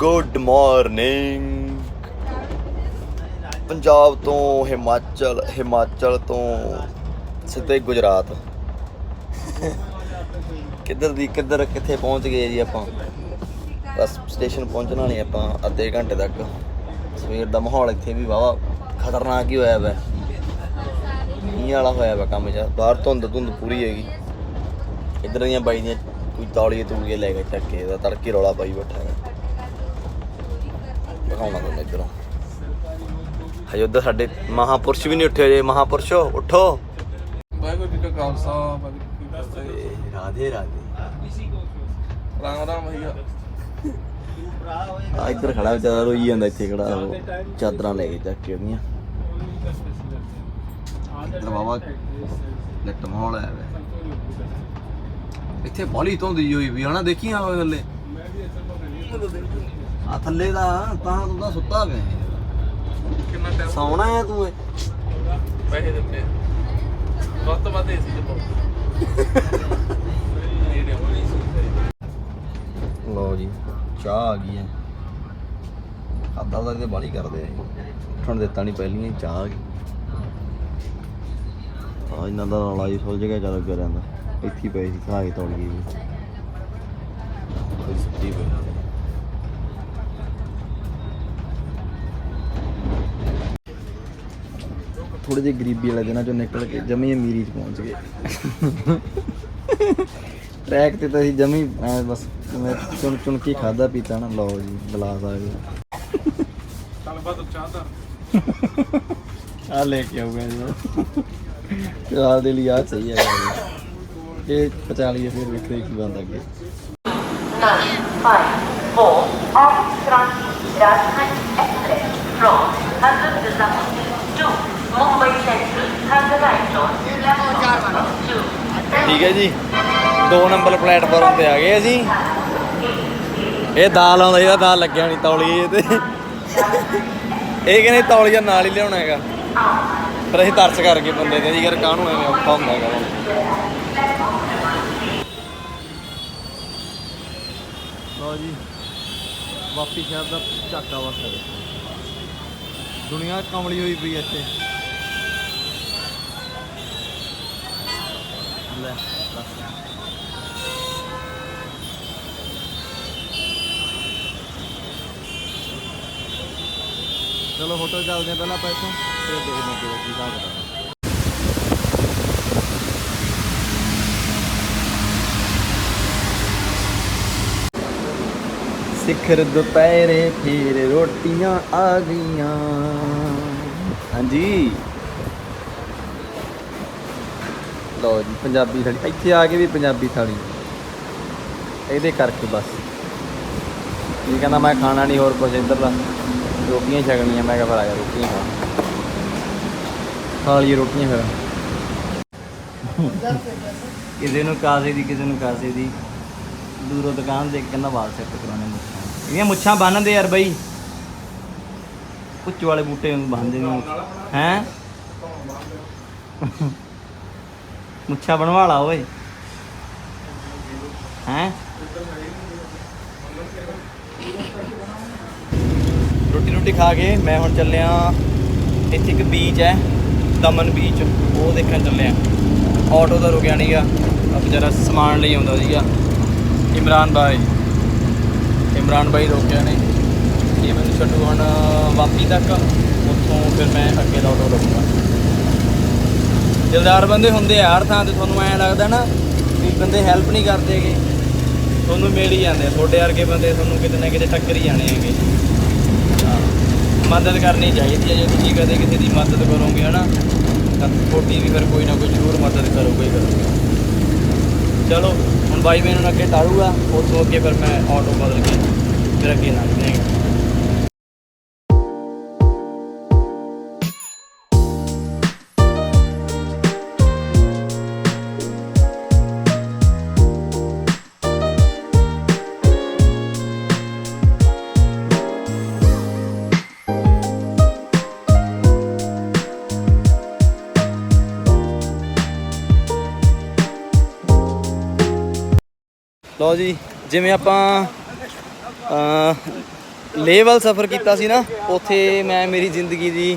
Good morning Punjab ਤੋਂ ਹਿਮਾਚਲ ਹਿਮਾਚਲ ਤੋਂ ਸਿੱਧੇ ਗੁਜਰਾਤ। ਕਿੱਧਰ ਦੀ, ਕਿੱਧਰ, ਕਿੱਥੇ ਪਹੁੰਚ ਗਏ ਜੀ ਆਪਾਂ? ਬਸ ਸਟੇਸ਼ਨ ਪਹੁੰਚਣਾ ਨਹੀਂ ਆਪਾਂ, ਅੱਧੇ ਘੰਟੇ ਤੱਕ। ਸਵੇਰ ਦਾ ਮਾਹੌਲ ਇੱਥੇ ਵੀ ਵਾਵਾ ਖਤਰਨਾਕ ਹੀ ਹੋਇਆ ਵੈ। ਮੀਂਹ ਵਾਲਾ ਹੋਇਆ ਵਾ ਕੰਮ ਜਿਹਾ ਬਾਹਰ ਧੁੰਦ ਧੁੰਦ ਪੂਰੀ ਹੈਗੀ। ਇੱਧਰ ਦੀਆਂ ਬਾਈ ਦੀਆਂ ਕੋਈ ਤੌਲੀਏ ਤੂਲੀਏ ਲੈ ਕੇ ਚੱਕ ਕੇ ਦਾ ਤੜਕੇ ਰੌਲਾ ਪਾਈ ਬੈਠਾ ਹੈ ਦਿਖਾਉਣਾ ਤੁਹਾਨੂੰ ਇੱਧਰੋਂ। ਹਜੇ ਉੱਧਰ ਸਾਡੇ ਮਹਾਪੁਰਸ਼ ਵੀ ਨਹੀਂ ਉੱਠੇ ਜੇ ਮਹਾਪੁਰਸ਼ੋ ਉੱਠੋ। ਵਾਹਿਗੁਰੂ ਜੀ ਕਾ ਖਾਲਸਾ ਵਾਹਿਗੁਰੂ ਜੀ ਕੀ ਫਤਿਹ। ਰਾਧੇ ਰਾਧੇ। ਰਾਮ ਰਾਮ ਭਈਆ। ਆ ਇੱਧਰ ਖੜਾ ਵਿਚਾਰਾ ਰੋਈ ਜਾਂਦਾ ਇੱਥੇ ਖੜਾ। ਉਹ ਚਾਦਰਾਂ ਲੈ ਕੇ ਚੱਕ ਕੇ ਉਹਦੀਆਂ ਇੱਧਰ ਬਾਬਾ ਮਾਹੌਲ ਇੱਥੇ ਬੋਲੀ ਧੋਂਦੀ ਹੋਈ ਵੀ ਹਨਾ ਦੇਖੀ ਆ ਥੱਲੇ ਆ ਥੱਲੇ ਦਾ ਤਾਂ ਤੂੰ ਤਾਂ ਸੁੱਤਾ ਪਿਆ ਕਿੰਨਾ ਟਾਈਮ ਸੌਣਾ ਹੈ ਤੂੰ ਏ ਪੈਸੇ ਦਿੱਤੇ। ਵੱਧ ਤੋਂ ਵੱਧ ਏਸੀ ਚ ਪਾਓ। ਨੇੜੇ ਹੋਣੀ ਸੀ ਲਓ ਜੀ ਚਾਹ ਆ ਗਈ ਹੈ। ਖਾਦਾ ਤਾਂ ਇਹਦੇ ਬਾਲੀ ਕਰਦੇ ਆ ਉੱਠਣ ਦਿੱਤਾ ਨਹੀਂ ਪਹਿਲੀਆਂ ਹੀ ਚਾਹ ਆ ਗਈ। ਆ ਇਹਨਾਂ ਦਾ ਰੌਲਾ ਜੀ ਸੁਲ ਜਗਾ ਚੱਲ ਗਿਆ ਰਹਿੰਦਾ। ਇੱਥੇ ਹੀ ਪਈ ਸੀ ਖਾ ਕੇ ਤੋੜ ਗਈ ਜੀ। ਕੋਈ ਸੁੱਤੀ ਪਈ ਥੋੜੇ ਜਿਹੇ ਗਰੀਬੀ ਵਾਲੇ ਦਿਨਾਂ ਚੋਂ ਨਿਕਲ ਕੇ ਜਮੀ ਅਮੀਰੀ ਚ ਪਹੁੰਚ ਗਏ। ਟਰੈਕ ਤੇ ਤਾਂ ਅਸੀਂ ਜਮੀ ਐਂ ਬਸ ਮੈਂ ਚੁਣ ਚੁਣ ਕੇ ਖਾਦਾ ਪੀਤਾ ਨਾ। ਲਓ ਜੀ ਗਲਾਸ ਆ ਗਿਆ। ਆ ਲੈ ਕੇ ਆਊਗਾ ਜੀ ਚਾਹ ਦੇ ਲਈ ਆ ਸਹੀ ਹੈ ਜੀ। ਇਹ 45 ਫਿਰ ਵੇਖਦੇ ਕੀ ਬੰਦ ਅੱਗੇ। Mumbai ਠੀਕ ਹੈ ਜੀ। 2 ਨੰਬਰ ਪਲੇਟਫਾਰਮ ਤੇ ਆ ਗਏ ਅਸੀਂ। ਇਹ ਦਾਲ ਆਉਂਦਾ ਇਹਦਾ ਦਾਲ ਲੱਗਿਆ ਨਹੀਂ ਤੌਲੀ ਇਹ ਤੇ। ਇਹ ਕਹਿੰਦੇ ਤੌਲੀਆ ਨਾਲ ਹੀ ਲਿਆਉਣਾ ਹੈਗਾ। ਪਰ ਅਸੀਂ ਤਰਸ ਕਰਕੇ ਬੰਦੇ ਤੇ ਯਾਰ ਕਾਹਨੂੰ ਐਵੇਂ ਔਖਾ ਹੁੰਦਾ ਹੈਗਾ। ਲਓ ਜੀ ਵਾਪੀ ਸ਼ਹਿਰ ਦਾ ਝਾਕਾ ਵਸਦਾ ਦੁਨੀਆ ਕਮਲੀ ਹੋਈ ਪਈ ਇੱਥੇ। ਲੈ। ਦੱਸ ਚਲੋ ਹੋਟਲ ਚੱਲਦੇ ਆ ਪਹਿਲਾਂ ਆਪਾਂ ਇੱਥੋਂ, ਫਿਰ ਦੇਖਦੇ ਹਾਂ ਕੀ ਹਿਸਾਬ ਸਿਖਰ ਦੁਪਹਿਰੇ ਫੇਰ ਰੋਟੀਆਂ ਆ ਗਈਆਂ। ਹਾਂਜੀ। ਲਓ ਜੀ, ਪੰਜਾਬੀ ਥਾਲੀ। ਇੱਥੇ ਆ ਕੇ ਵੀ ਪੰਜਾਬੀ ਥਾਲੀ। ਇਹਦੇ ਕਰਕੇ ਬਸ। ਇਹ ਕਹਿੰਦਾ ਮੈਂ ਖਾਣਾ ਨਹੀਂ, ਹੋਰ ਕੁਝ ਇੱਧਰ ਰੋਟੀਆਂ ਛਕਣੀਆਂ, ਮੈਂ ਕਿਹਾ ਫਿਰ ਆ ਜਾ, ਰੋਟੀਆਂ ਖਾ। ਖਾ ਲਈ ਰੋਟੀਆਂ ਫਿਰ। ਕਿਸੇ ਨੂੰ ਕਾਸੇ ਦੀ, ਕਿਸੇ ਨੂੰ ਕਾਸੇ ਦੀ। ਦੂਰੋਂ ਦੁਕਾਨ ਦੇਖ ਕੇ ਕਹਿੰਦਾ ਵਾਲ ਸੈੱਟ ਕਰਾਉਣੇ ਮੁੱਛਾਂ। ਇਹਦੀਆਂ ਮੁੱਛਾਂ ਬੰਨਦੇ ਯਾਰ ਬਈ। ਪੁੱਛ ਵਾਲੇ ਬੂਟੇ ਨੂੰ ਬੰਨਦੇ ਨੇ ਹੈ? ਮੁੱਛਾਂ ਬਣਵਾ ਲਾ ਓਏ। ਹੈ? ਰੋਟੀ ਰੋਟੀ ਖਾ ਕੇ ਮੈਂ ਹੁਣ ਚੱਲਿਆ। ਇੱਥੇ ਇੱਕ ਬੀਚ ਹੈ, ਦਮਨ ਬੀਚ ਉਹ ਦੇਖਣ ਚੱਲਿਆ। ਆਟੋ ਦਾ ਰੁਕਿਆ ਨਹੀਂਗਾ ਆ ਵਿਚਾਰਾ ਸਮਾਨ ਲਈ ਆਉਂਦਾ ਸੀਗਾ। ਇਮਰਾਨ ਬਾਈ। ਇਮਰਾਨ ਬਾਈ ਰੋਕਿਆ ਨੇ। ਇਹ ਮੈਨੂੰ ਛੱਡੂ ਹੁਣ ਵਾਪੀ ਤੱਕ। ਉੱਥੋਂ ਫਿਰ ਮੈਂ ਅੱਗੇ ਦਾ ਆਟੋ ਲਵਾਂਗਾ ਦਿਲਦਾਰ ਬੰਦੇ ਹੁੰਦੇ ਆ ਹਰ ਥਾਂ ਤੇ ਤੁਹਾਨੂੰ ਐਂ ਲੱਗਦਾ ਨਾ ਵੀ ਬੰਦੇ ਹੈਲਪ ਨਹੀਂ ਕਰਦੇਗੇ ਤੁਹਾਨੂੰ ਮਿਲ ਹੀ ਜਾਂਦੇ ਤੁਹਾਡੇ ਵਰਗੇ ਬੰਦੇ ਤੁਹਾਨੂੰ ਕਿਤੇ ਨਾ ਕਿਤੇ ਟੱਕਰ ਹੀ ਜਾਣੇ ਹੈਗੇ। ਹਾਂ, ਮਦਦ ਕਰਨੀ ਚਾਹੀਦੀ ਹੈ। ਜੇ ਤੁਸੀਂ ਕਦੇ ਕਿਸੇ ਦੀ ਮਦਦ ਕਰੋਗੇ ਹਨਾ ਤਾਂ ਤੁਹਾਡੀ ਵੀ ਫਿਰ ਕੋਈ ਨਾ ਕੋਈ ਜ਼ਰੂਰ ਮਦਦ ਕਰੂਗਾ ਹੀ ਕਰੂਗਾ ਚਲੋ ਹੁਣ ਬਾਈ ਮੈਨੂੰ ਅੱਗੇ ਟਾਲੂਗਾ ਉੱਥੋਂ ਅੱਗੇ ਫਿਰ ਮੈਂ ਆਟੋ ਬਦਲ ਕੇ ਫਿਰ ਅੱਗੇ ਲੰਘ ਜਾਏਗਾ ਲਓ ਜੀ ਜਿਵੇਂ ਆਪਾਂ ਅਹ, ਲੇਹ ਵੱਲ ਸਫ਼ਰ ਕੀਤਾ ਸੀ ਨਾ ਉੱਥੇ ਮੈਂ ਮੇਰੀ ਜ਼ਿੰਦਗੀ ਦੀ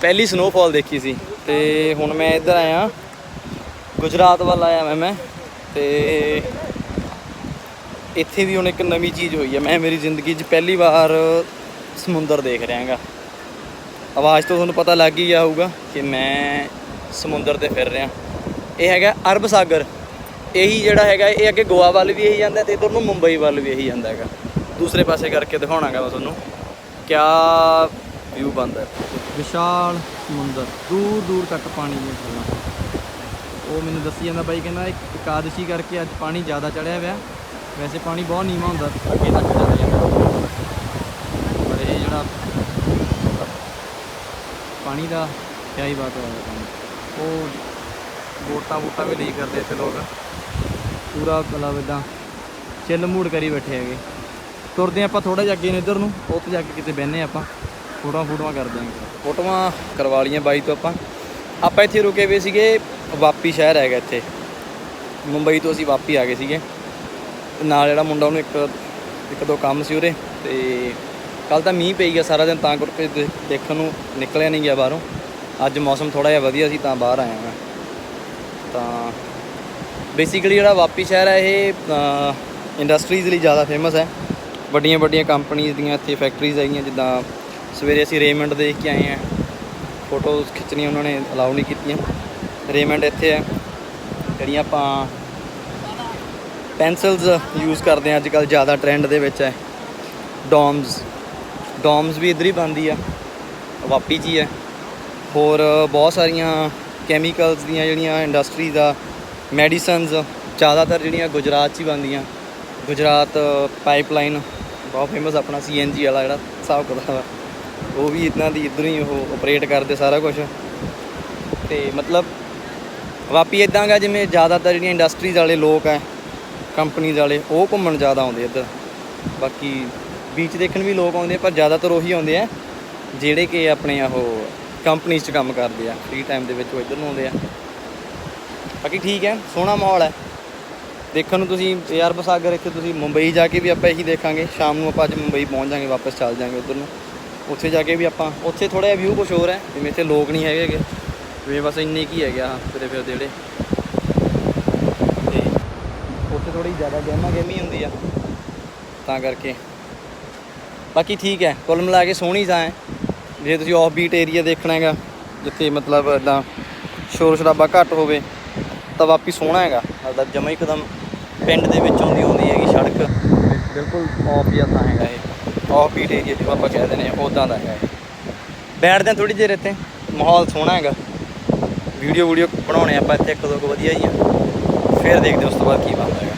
ਪਹਿਲੀ ਸਨੋਫਾਲ ਦੇਖੀ ਸੀ ਤੇ ਹੁਣ ਮੈਂ ਇੱਧਰ ਆਇਆ ਗੁਜਰਾਤ ਵੱਲ ਆਇਆ ਮੈਂ ਮੈਂ ਤੇ ਇੱਥੇ ਵੀ ਹੁਣ ਇੱਕ ਨਵੀਂ ਚੀਜ਼ ਹੋਈ ਹੈ ਮੈਂ ਮੇਰੀ ਜ਼ਿੰਦਗੀ 'ਚ ਪਹਿਲੀ ਵਾਰ ਸਮੁੰਦਰ ਦੇਖ ਰਿਹਾ ਹਾਂਗਾ। ਆਵਾਜ਼ ਤੋਂ ਤੁਹਾਨੂੰ ਪਤਾ ਲੱਗ ਹੀ ਗਿਆ ਹੋਊਗਾ ਕਿ ਮੈਂ ਸਮੁੰਦਰ ਤੇ ਫਿਰ ਰਿਹਾ। ਇਹ ਹੈਗਾ ਅਰਬ ਸਾਗਰ। ਇਹੀ ਜਿਹੜਾ ਹੈਗਾ, ਇਹ ਅੱਗੇ ਗੋਆ ਵੱਲ ਵੀ ਇਹੀ ਜਾਂਦਾ ਤੇ ਇਧਰ ਨੂੰ ਮੁੰਬਈ ਵੱਲ ਵੀ ਇਹੀ ਜਾਂਦਾ ਹੈਗਾ। ਦੂਸਰੇ ਪਾਸੇ ਕਰਕੇ ਦਿਖਾਉਣਾਗਾ ਮੈਂ ਤੁਹਾਨੂੰ। ਕਿਆ ਵਿਊ ਬਣਦਾ ਵਿਸ਼ਾਲ ਸਮੁੰਦਰ, ਦੂਰ ਦੂਰ ਤੱਕ ਪਾਣੀ ਦੀਆਂ ਥਾਵਾਂ ਉਹ ਮੈਨੂੰ ਦੱਸੀ ਜਾਂਦਾ ਬਾਈ, ਕਹਿੰਦਾ ਇੱਕ ਇਕਾਦਸ਼ੀ ਕਰਕੇ ਅੱਜ ਪਾਣੀ ਜ਼ਿਆਦਾ ਚੜਿਆ ਹੋਇਆ ਵੈਸੇ ਪਾਣੀ ਬਹੁਤ ਨੀਵਾਂ ਹੁੰਦਾ, ਅੱਗੇ ਤੱਕ ਚਲਾ ਜਾਂਦਾ। ਪਰ ਇਹ ਜਿਹੜਾ ਪਾਣੀ ਦਾ ਕਿਆ ਹੀ ਬਾਤ ਹੈ। ਪਾਣੀ ਉਹ ਵੋਟਾਂ ਵੋਟਾਂ ਵੀ ਲਈ ਕਰਦੇ ਇੱਥੇ ਲੋਕ। ਪੂਰਾ ਮਤਲਬ ਇਦਾਂ ਚਿੱਲ ਮੂਡ ਕਰੀ ਬੈਠੇ ਹੈਗੇ। ਤੁਰਦੇ ਆਪਾਂ ਥੋੜਾ ਜਿਹਾ ਅੱਗੇ ਨੂੰ ਇੱਧਰ ਨੂੰ, ਉੱਥੇ ਜਾ ਕੇ ਕਿਤੇ ਬਹਿੰਦੇ ਆਪਾਂ। ਫੋਟੋਆਂ ਫੋਟੋਆਂ ਕਰਦੇ ਆਂ ਫੋਟੋਆਂ ਕਰਵਾ ਲਈਆਂ ਬਾਈ ਤੋਂ ਆਪਾਂ। ਆਪਾਂ ਇੱਥੇ ਰੁਕੇ ਹੋਏ ਸੀਗੇ ਵਾਪੀ ਸ਼ਹਿਰ ਹੈਗਾ ਇੱਥੇ। ਮੁੰਬਈ ਤੋਂ ਅਸੀਂ ਵਾਪੀ ਆ ਗਏ ਸੀਗੇ। ਤੇ ਨਾਲ ਜਿਹੜਾ ਮੁੰਡਾ ਉਹਨੂੰ ਇੱਕ ਇੱਕ ਦੋ ਕੰਮ ਸੀ ਉਰੇ ਤੇ ਕੱਲ ਤਾਂ ਮੀਂਹ ਪਈ ਗਿਆ ਸਾਰਾ ਦਿਨ, ਤਾਂ ਕਰਕੇ ਦੇਖਣ ਨੂੰ ਨਿਕਲਿਆ ਨਹੀਂ ਗਿਆ ਬਾਹਰੋਂ। ਅੱਜ ਮੌਸਮ ਥੋੜਾ ਜਿਹਾ ਵਧੀਆ ਸੀ, ਤਾਂ ਬਾਹਰ ਆਇਆ ਮੈਂ। ਤਾਂ ਬੇਸਿਕਲੀ ਜਿਹੜਾ ਵਾਪੀ ਸ਼ਹਿਰ ਹੈ, ਇਹ ਇੰਡਸਟਰੀਜ਼ ਲਈ ਜ਼ਿਆਦਾ ਫੇਮਸ ਹੈ। ਵੱਡੀਆਂ ਵੱਡੀਆਂ ਕੰਪਨੀਆਂ ਦੀਆਂ ਇੱਥੇ ਫੈਕਟਰੀਜ਼ ਹੈਗੀਆਂ, ਜਿੱਦਾਂ ਸਵੇਰੇ ਅਸੀਂ ਰੇਮੰਡ ਦੇਖ ਕੇ ਆਏ ਹਾਂ। ਫੋਟੋਜ਼ ਖਿੱਚਣੀਆਂ ਉਹਨਾਂ ਨੇ ਅਲਾਉ ਨਹੀਂ ਕੀਤੀਆਂ। ਰੇਮੰਡ ਇੱਥੇ ਹੈ। ਜਿਹੜੀਆਂ ਆਪਾਂ ਪੈਨਸਲਸ ਯੂਜ਼ ਕਰਦੇ ਹਾਂ ਅੱਜ ਕੱਲ੍ਹ ਜ਼ਿਆਦਾ ਟ੍ਰੈਂਡ ਦੇ ਵਿੱਚ ਹੈ। ਡੋਮਸ ਡੋਮਸ ਵੀ ਇੱਧਰ ਹੀ ਬਣਦੀ ਆ। ਵਾਪੀ 'ਚ ਹੀ ਹੈ। ਹੋਰ ਬਹੁਤ ਸਾਰੀਆਂ ਕੈਮੀਕਲਸ ਦੀਆਂ ਜਿਹੜੀਆਂ ਇੰਡਸਟਰੀਜ਼ ਦਾ ਮੈਡੀਸਨਸ ਜ਼ਿਆਦਾਤਰ ਜਿਹੜੀਆਂ ਗੁਜਰਾਤ 'ਚ ਹੀ ਬਣਦੀਆਂ। ਗੁਜਰਾਤ ਪਾਈਪਲਾਈਨ ਬਹੁਤ ਫੇਮਸ ਆਪਣਾ ਸੀਐਨਜੀ ਵਾਲਾ ਜਿਹੜਾ ਹਿਸਾਬ ਕਿਤਾਬ ਆ। ਉਹ ਵੀ ਇਦਾਂ ਦੀ ਇੱਧਰੋਂ ਹੀ ਉਹ ਆਪਰੇਟ ਕਰਦੇ ਸਾਰਾ ਕੁਝ ਤੇ ਮਤਲਬ ਵਾਪੀ ਇਦਾਂ ਗਾ ਜਿਵੇਂ ਜ਼ਿਆਦਾਤਰ ਜਿਹੜੀਆਂ ਇੰਡਸਟਰੀਜ਼ ਵਾਲੇ ਲੋਕ ਆ ਕੰਪਨੀਜ਼ ਵਾਲੇ, ਉਹ ਘੁੰਮਣ ਜ਼ਿਆਦਾ ਆਉਂਦੇ ਇੱਧਰ। ਬਾਕੀ ਬੀਚ ਦੇਖਣ ਵੀ ਲੋਕ ਆਉਂਦੇ ਪਰ ਜ਼ਿਆਦਾਤਰ ਉਹੀ ਆਉਂਦੇ ਆ, ਜਿਹੜੇ ਕਿ ਆਪਣੇ ਉਹ ਕੰਪਨੀਜ਼ 'ਚ ਕੰਮ ਕਰਦੇ ਆ। ਫ੍ਰੀ ਟਾਈਮ ਦੇ ਵਿੱਚ ਉਹ ਇੱਧਰ ਨੂੰ ਆਉਂਦੇ ਆ। ਬਾਕੀ ਠੀਕ ਹੈ, ਸੋਹਣਾ ਮਾਹੌਲ ਹੈ। ਦੇਖਣ ਨੂੰ ਤੁਸੀਂ ਯਾਰ ਸਾਗਰ ਇੱਥੇ ਤੁਸੀਂ ਮੁੰਬਈ ਜਾ ਕੇ ਵੀ ਆਪਾਂ ਇਹੀ ਦੇਖਾਂਗੇ। ਸ਼ਾਮ ਨੂੰ ਆਪਾਂ ਅੱਜ ਮੁੰਬਈ ਪਹੁੰਚ ਜਾਾਂਗੇ, ਵਾਪਸ ਚੱਲ ਜਾਾਂਗੇ ਉੱਧਰ ਨੂੰ। ਉੱਥੇ ਜਾ ਕੇ ਵੀ ਆਪਾਂ, ਉੱਥੇ ਥੋੜਾ ਜਿਹਾ ਵਿਊ ਕੁਛ ਹੋਰ ਹੈ, ਜਿਵੇਂ ਇੱਥੇ ਲੋਕ ਨਹੀਂ ਹੈਗੇ ਗੇ। ਜਿਵੇਂ ਬਸ ਇੰਨੇ ਕੀ ਹੈਗੇ ਆ ਫਿਰੇ ਫਿਰ ਜਿਹੜੇ। ਤੇ ਉੱਥੇ ਥੋੜੀ ਜ਼ਿਆਦਾ ਗਹਿਮਾ ਗਹਿਮੀ ਹੁੰਦੀ ਆ। ਤਾਂ ਕਰਕੇ। ਬਾਕੀ ਠੀਕ ਹੈ, ਕੁੱਲ ਮਿਲਾ ਕੇ ਸੋਹਣੀ ਥਾਂ ਹੈ। ਜੇ ਤੁਸੀਂ ਆਫ ਬੀਟ ਏਰੀਆ ਦੇਖਣਾ ਹੈਗਾ, ਜਿੱਥੇ ਮਤਲਬ ਇਦਾਂ ਸ਼ੋਰ ਸ਼ਰਾਬਾ ਘੱਟ ਹੋਵੇ ਤਾਂ ਵਾਪੀ ਸੋਹਣਾ ਹੈਗਾ। ਸਾਡਾ ਜਮਾ ਇੱਕਦਮ ਪਿੰਡ ਦੇ ਵਿੱਚ ਆਉਂਦੀ ਆਉਂਦੀ ਹੈਗੀ ਸੜਕ। ਬਿਲਕੁਲ ਆਫ ਜਿਹਾ ਥਾਂ ਹੈਗਾ ਇਹ। ਆਫ ਬੀਟ ਏਰੀਆ ਜਿਵੇਂ ਆਪਾਂ ਕਹਿ ਦਿੰਦੇ ਹਾਂ ਉਦਾਂ ਦਾ ਹੈਗਾ ਬੈਠਦੇ ਹਾਂ ਥੋੜੀ ਦੇਰ ਇੱਥੇ ਮਾਹੌਲ ਸੋਹਣਾ ਹੈਗਾ। ਵੀਡੀਓ ਵੀਡੀਓ ਬਣਾਉਣੇ ਆਪਾਂ ਇੱਥੇ ਇੱਕ ਦੋ ਕੁ ਵਧੀਆ ਹੀ ਆ। ਫਿਰ ਦੇਖਦੇ ਹਾਂ ਉਸ ਤੋਂ ਬਾਅਦ ਕੀ ਬਣਦਾ ਹੈਗਾ।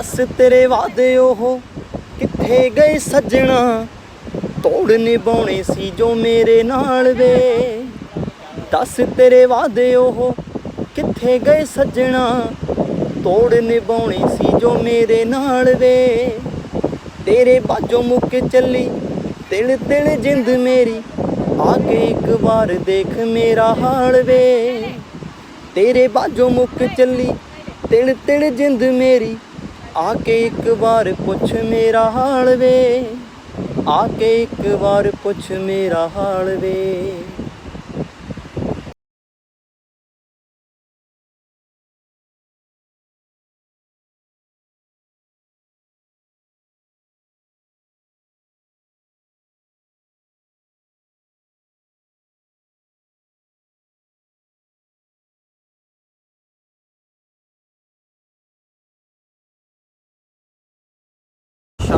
ਦੱਸ ਤੇਰੇ ਵਾਦੇ ਉਹ ਕਿੱਥੇ ਗਏ ਸੱਜਣਾ? ਤੋੜ ਨਿਭਾਉਣੇ ਸੀ ਜੋ ਮੇਰੇ ਨਾਲ ਵੇ। ਦੱਸ ਤੇਰੇ ਵਾਦੇ ਉਹ ਕਿੱਥੇ ਗਏ ਸੱਜਣਾ? ਤੋੜ ਨਿਭਾਉਣੇ ਸੀ ਜੋ ਮੇਰੇ ਨਾਲ ਵੇ। ਤੇਰੇ ਬਾਝੋਂ ਮੁੱਕ ਚੱਲੀ, ਤਿਲ ਤਿਲ ਜਿੰਦ ਮੇਰੀ। ਆ ਕੇ ਇੱਕ ਵਾਰ ਦੇਖ ਮੇਰਾ ਹਾਲ ਵੇ। ਤੇਰੇ ਬਾਝੋਂ ਮੁੱਕ ਚੱਲੀ, ਤਿਲ ਤਿਲ ਜਿੰਦ ਮੇਰੀ। ਆ ਕੇ ਇੱਕ ਵਾਰ ਪੁੱਛ ਮੇਰਾ ਹਾਲ ਵੇ। ਆ ਕੇ ਇੱਕ ਵਾਰ ਪੁੱਛ ਮੇਰਾ ਹਾਲ ਵੇ।